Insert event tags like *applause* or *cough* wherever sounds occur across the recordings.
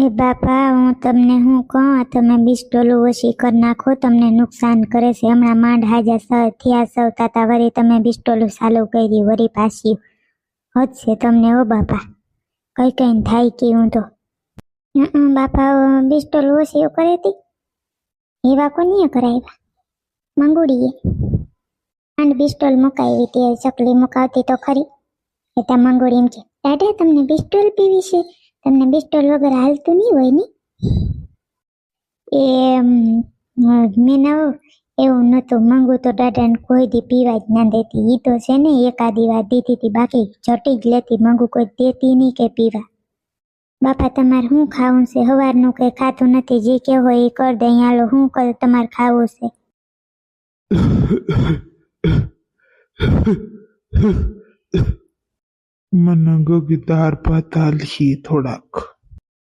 એ બાપા, હું તમને હું કહું તમે તમે બિસ્ટોલું ઓછી કરી નાખો, તમને નુકસાન કરે છે. હમણાં માંડ હાજા સ થયા સૌ તાતા વળી તમે બિસ્ટોલું ચાલુ કરી વળી પાછી. છે તમને ઓ બાપા. કઈ કઈ થાય કે હું તો. બાપા બાપા બિસ્ટોલ ઓછી કરે હતી? એવા કોનીએ કરાવ્યા? મંગુડીએ. અને બિસ્ટોલ મુકાવી તે ચકલી મુકાવતી તો ખરી. એ ત્યાં મંગુડી એમ કે, દાદા, તમને બિસ્ટોલ પીવી છે? તમને બિસ્ટોલ વગર હાલતું નહીં હોય ને એ મેં નવ એવું નહોતું મંગુ તો દાદાને કોઈ દી પીવા જ ના દેતી એ તો છે ને એકાદી વાર દીધી હતી બાકી જટી જ લેતી મંગુ કોઈ દેતી નહીં કે પીવા બાપા તમારે શું ખાવું છે સવારનું કંઈ ખાતું નથી જે કે હોય એ કર દે હાલો શું કર તમારે ખાવું છે મને દાળ ભાત હાલશી થોડાક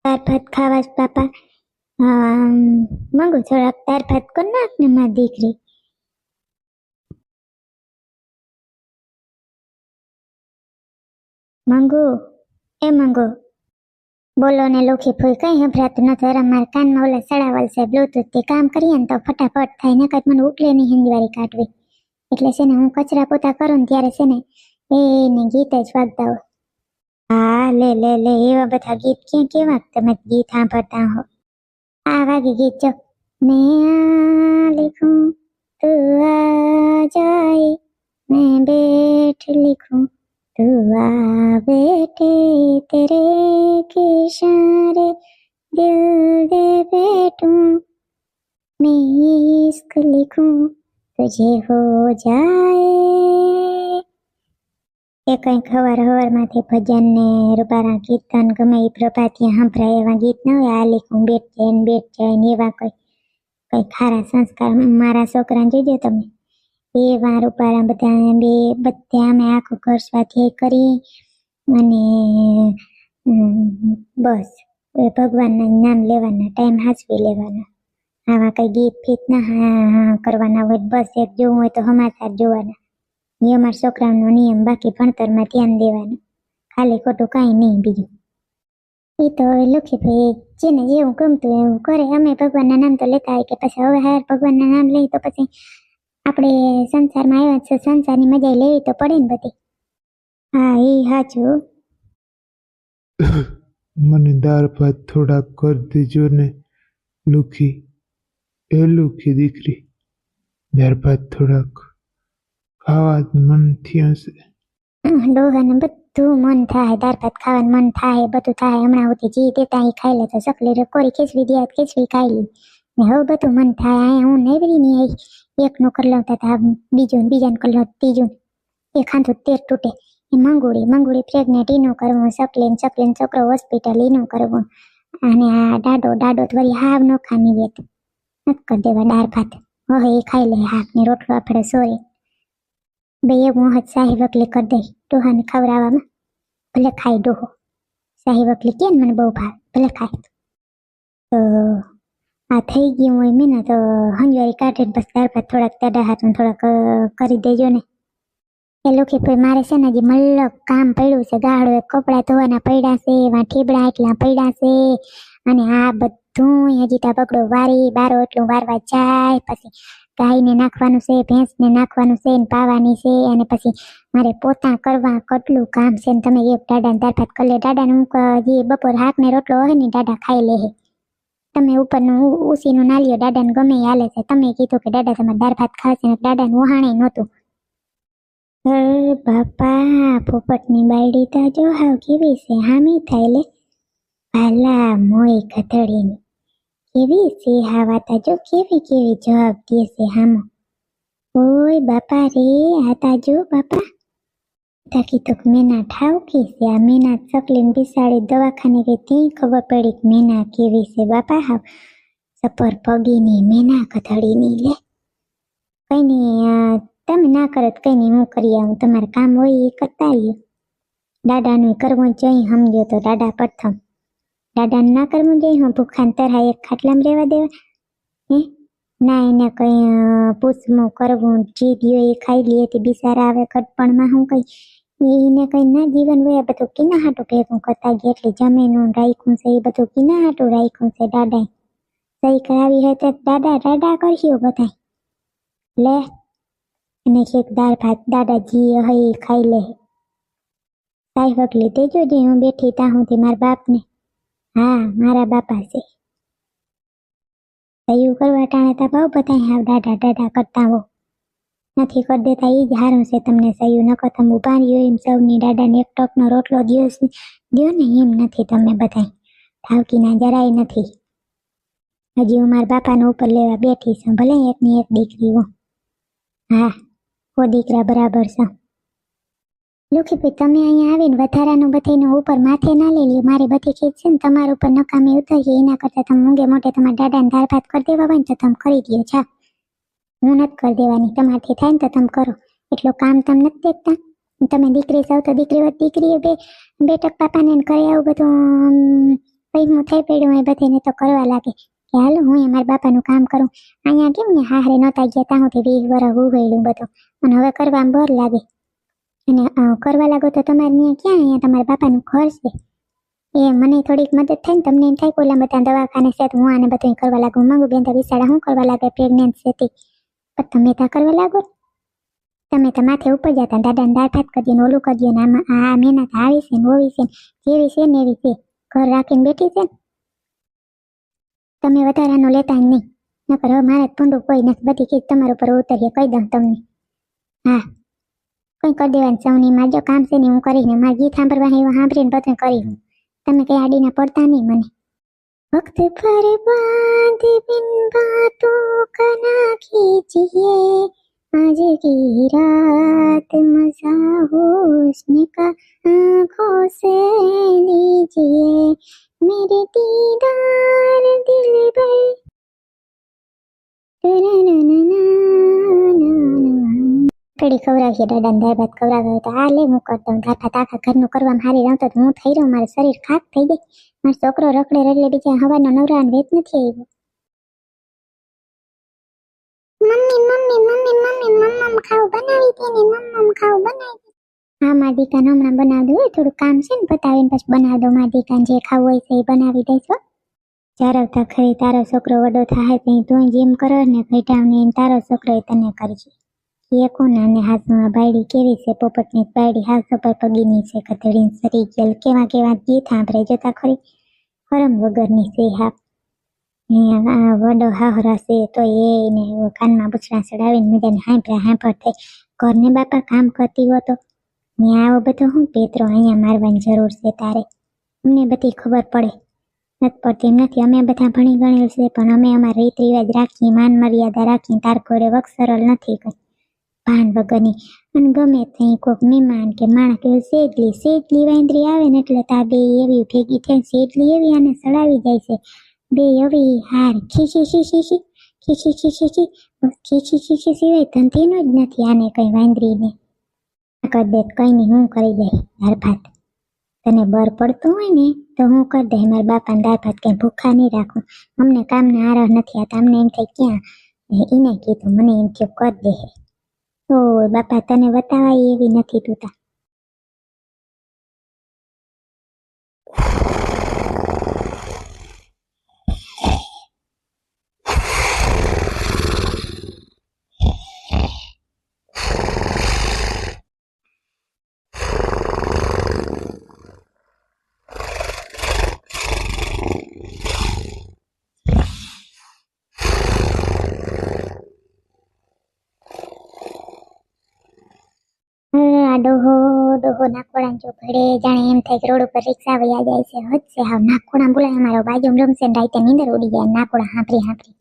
દાળ ભાત ખાવા જ અમ, મંગુ થોડાક દાળ ભાત કર નાખ ને મારી દીકરી મંગુ એ મંગુ બોલો ને લોખી ફોઈ કઈ સંભળાતું નથી. અરે મારા કાનમાં ઓલા સડાવલ છે બ્લૂટૂથથી કામ કરીએ ને તો ફટાફટ થાય. ને કઈ મને ઉકલે નહીં હિંદવારી કાઢવી. એટલે છે ને હું કચરા પોતા કરું ને ત્યારે છે ને એને ગીત જ વાગતા હોય હા લે લે લે એવા બધા ગીત ક્યાં કેવા તમે ગીત સાંભળતા હો આ વાગે ગીત જો મેં આ लिखूं तू आ जाए मैं बैठ लिखूं तू आ बेटे तेरे के इशारे दिल दे बैठूं मैं इश्क लिखूं तुझे हो जाए એ કંઈક હવાર હવારમાંથી ભજન ને રૂપારા કીર્તન ગમે એ પ્રભાતિયા સંભળાય એવા ગીત ન હોય. આ લેખું બેટ જાય બેટ જાય ને એવા કોઈ, કઈ ખારા સંસ્કાર. મારા છોકરાને જોજો તમે. એવા રૂપારા બધા બે બધા અમે આખું ઘર સ્વાધ્યાય કરી અને બસ. ભગવાનના નામ લેવાના, ટાઈમ હાચવી લેવાના. આવા કંઈ ગીત ફીત ના કરવાના હોય બસ, એક જોવું હોય તો સમાચાર જોવાના. એ અમારા છોકરાઓનો નિયમ, બાકી ભણતરમાં ધ્યાન દેવાનું. ખાલી ખોટું કાંઈ નહીં બીજું. એ તો હવે લખી જેને જેવું ગમતું એવું કરે. અમે ભગવાનના નામ તો લેતા હોય કે પછી હવે હાર ભગવાનના નામ લઈએ તો પછી આપણે સંસારમાં આવ્યા છે, સંસારની મજા લેવી તો પડે ને બધી. હા એ સાચું *coughs* મને દાળ ભાત થોડાક કરી દેજો ને, લુખી. એ લુખી દીકરી. દાળ ભાત થોડાક ખાવા મન થયા છે ડોહાને બધું મન થાય દાળ ભાત ખાવાનું મન થાય, બધું થાય. હમણાં સુધી જી દેતા એ ખાઈ લેતા. સકલી કોરી, ખીચડી દિયા ખીચડી ખાઈ લી. ને હવે બધું મન થાય. આ હું નેવરી ની આઈ. એકનું કરી લઉં તા બીજું ને બીજાનું કરી લઉં, ત્રીજું એ ખાંધું તેર તૂટે. એ મંગુડી મંગુડી પ્રેગ્નેટ ઈનું કરવું સકલી ને સકલી ને છોકરો હોસ્પિટલ ઈનું કરવું. અને આ દાડો દાડો તો વળી હાવ નો ખાની વેત. નથી દેવા દાળ ભાત હવે એ ખાઈ લે હાક ને રોટલો આપણે, સોરી. બે મોહજ શાહી વકલી કરી દઈ, ડોહાને ખવડાવવામાં. ભલે ખાઈ ડોહો. શાહી વકલી કે મને બહુ ભાવે? ભલે ખાય. તો આ થઈ ગયું હોય મેં તો હંજવારી કાઢે બસ ત્યાર બાદ થોડાક દાદા હાથમાં થોડાક કરી દેજો ને. એ લોકો ભાઈ મારે છે ને હજી મલ્લક કામ પડ્યું છે ગાળો એક કપડાં ધોવાના પડ્યા છે, એવા ઠીબડા એટલા પડ્યા છે. અને આ બધું હજી તા પકડો વારી બારો એટલું વારવા જાય, પછી ગાયને નાખવાનું છે, ભેંસને નાખવાનું છે ને પાવાની છે અને પછી મારે પોતા કરવા કેટલું કામ છે ને તમે એક દાડાને દાળ ભાત કરી લે. દાદાને હું જે બપોર હાથને રોટલો હોય ને દાદા ખાઈ લે તમે ઉપરનું ઉસીનું ના દાદાને ગમે હાલે છે. તમે કીધું કે દાદા તમારે દાળ ભાત ખાશે ને દાદાને વહાણે નહોતું. બાપા, પોપટની બાયડી તો જો હાવ કેવી છે. હામી થાય લે. ભાલા મોય ગધડીની. કેવી છે હાવા તા જો કેવી કેવી જવાબ દે છે હામો ઓય બાપા રે, આ તાજો બાપા. તાકી તો મેના ઠાવકી છે, આ મેના ચકલીને બિસાડી દવાખાને ગઈ, ત્યાં ખબર પડી કે મેના કેવી છે. બાપા હાવ સપર પગીની મેના ગધડીની લે. કઈ નહીં તમે ના કરો તો કઈ નહીં હું કરી આવું. તમારે કામ હોય એ કરતા આવ્યો દાદાનું કરવું જઈ સમજો તો દાદા પ્રથમ દાદાને ના કરવું જોઈએ, હું ભૂખાંતર હા, એક ખાટલામાં રહેવા દેવા. હે? ના, એને કઈ પૂછવું કરવું જીભ્યો એ ખાઈ લે, તે બિચારા આવે કટપણમાં, હું કઈ એને કંઈ ના જીવન હોય બધું કિના હાટું ભેગું કરતા ગયા, એટલે જમીનું રાખ્યું છે, એ બધું કિના હાટું રાખ્યું છે, દાદાએ. સહી કરાવી હોય તો દાદા દાદા કરશું બધા લે, અને છેક દાળ ભાત દાદાજી હઈ ખાઈ લે. સાહેબ લીધે જોજે હું બેઠી ત્યાં સુધી મારા બાપને. હા, મારા બાપા છે. સહયું કરવા ટાણે તા બહુ બધા હાવ દાદા ડાઢા કરતા હો. નથી કરી દેતા એ જ હારું છે તમને સહયું નકર તમે ઊભા રહ્યો એમ સૌની દાદાને એક ટકનો રોટલો દ્યો છે ને એમ નથી તમે બધાય. ઠાવકીના જરાય નથી. હજી હું મારા બાપાને ઉપર લેવા બેઠી છું, ભલે એકની એક દીકરી હો. હા હો દીકરા બરાબર છે. લુખીભાઈ તમે અહીંયા આવીને વધારાનું બધાનું ઉપર માથે ના લઈ લ્યો. મારી બધી ખીચ છે ને તમારા ઉપર નકામી ઉતરીએ, એના કરતાં તમે મૂંગે મોટે તમારા દાદાને દાળ કરી દેવા હોય ને તો તમે કરી દો છા હું નથી કરી દેવાની. તમારથી થાય ને તો તમે કરો. એટલું કામ તમે નથી દેખતા. તમે દીકરી જાઓ તો દીકરી હોય દીકરીએ બે બેટક પાપાને કરે આવું બધું હું થઈ પડ્યું એ બધાને તો કરવા લાગે. કે હાલો, હું એ મારા બાપાનું કામ કરું. અહીંયા કેમ ને હારે નહોતા ગયા, ત્યાં સુધી વીસ વર્ષ ઉગેલું બધું. અને હવે કરવામાં બોર લાગે. અને કરવા લાગો તો તમારે ત્યાં ક્યાં? અહીંયા તમારા બાપાનું ઘર છે. એ મને થોડીક મદદ થાય તમને એમ થાય કે બધા દવાખાને છે હું આને બધું કરવા લાગુ માંગુ. બેન તો હું કરવા લાગે? પ્રેગ્નન્ટ છે તે. પણ તમે ત્યાં કરવા લાગો તમે તો માથે ઉપર જતા દાદાને દાળ ભાત કરી દો ને ઓલું કરી દો ને આમાં આ મહેનત આવી છે ને ઓવી છે ને, જેવી છે ને એવી છે. ઘર રાખીને બેઠી છે તમે વધારાનું લેતા નહીં. નકર હવે મારે પૂંડું કોઈ નથી. બધી ચીજ તમારા ઉપર ઉતરીએ, કહી દઉં તમને. હા. કઈ કરી દેવાનું સૌની માં જો કામ છે ને હું કરીને મારા ગીત સાંભળવા એવું સાંભળીને બધું કરી હું તમે કઈ આડીના પડતા નહીં મને વક્ત પર બાંધ બિન બાતોं का ना कीजिए आज की रात मजा हुस्न का आंखों से लीजिए मेरे दीदार दिल કડી ખવડાવીએ દાદાને દાળ ભાત ખવડાવ્યો તો આ લે હું કરી દઉં. દાળ ભાત આખા ઘરનું કરવામાં હારી રહું તો હું થઈ રહ્યો મારું શરીર ખાક થઈ ગઈ. મારો છોકરો રખડે રડલે બીજા હવાનો નવરાન વેત નથી આવ્યો. મમ્મી મમ્મી મમ્મી મમ્મી મમ્મમ ખાવ બનાવી દે ને મમ્મમ ખાવ બનાવી દે. હા મારા દીકાને હમણાં બનાવી દઉં થોડું કામ છે ને પતાવીને પછી બનાવી દઉં. મારા દીકાને જે ખાવું હોય છે એ બનાવી દઈશ ચારવતા ખરી તારો છોકરો વડો થાય તો તું જેમ કરો ને ઘટાવને તારો છોકરો એ તને કરજે. અને હાથમાં બાયડી કેવી છે? પોપટની બાયડી હાથ ઉપર પગીની છે. કથળીને સરી ગયેલ. કેવા કેવા ગીત સાંભળે જતા ખરી? ફરમ વગરની છે હા. વડો હાહરા છે તો એને કાનમાં બુચડા ચડાવીને મજાને હાંભળા હાંભળ થઈ ઘરને બાપા કામ કરતી હો તો? ને આવો બધો હું પેતરો અહીંયા મારવાની જરૂર છે તારે. અમને બધી ખબર પડે. નથી પડતી એમ નથી. અમે બધા ભણી ગણેલ છે, પણ અમે અમારા રીત રિવાજ રાખીએ માન મર્યાદા રાખીએ તાર કોરે વક્ષ સરળ નથી કઈ ભાન વગરની. અને ગમે ત્યાં કોઈક મહેમાન કે માણસ કે સેજલી સેજલી વાંદરી આવે ને એટલે તા બે એવી ભેગી થઈને સેજલી એવી આને સડાવી જાય છે. બે એવી હાર ખીસી ખીસી ખીચી ખી ખીસી ખીચી ખીચી સિવાય ધંધીનો જ નથી આને કંઈ વાંદરીને. દે, કઈ નહીં, હું કરી દે દાળ ભાત. તને બર પડતું હોય ને, તો હું કરી દઈ મારા બાપાને દાળ ભાત કંઈ ભૂખા નહીં રાખું. અમને કામના આરહ નથી આ અમને એમ થાય ક્યાં? એને કીધું, મને એમ થયું, કરી દે. ઓ બાપા તને બતાવાય એવી નથી તું. ડોહો ડોહો નાકોડા જો જાણે એમ થાય કે રોડ ઉપર રિક્ષા વયા જાય છે. હદ છે હાવ. નાકોડા બોલાય અમારો બાજુ રમશે ને રાતે નીંદર ઉડી જાય નાકોડા હાંભરી હાંભરી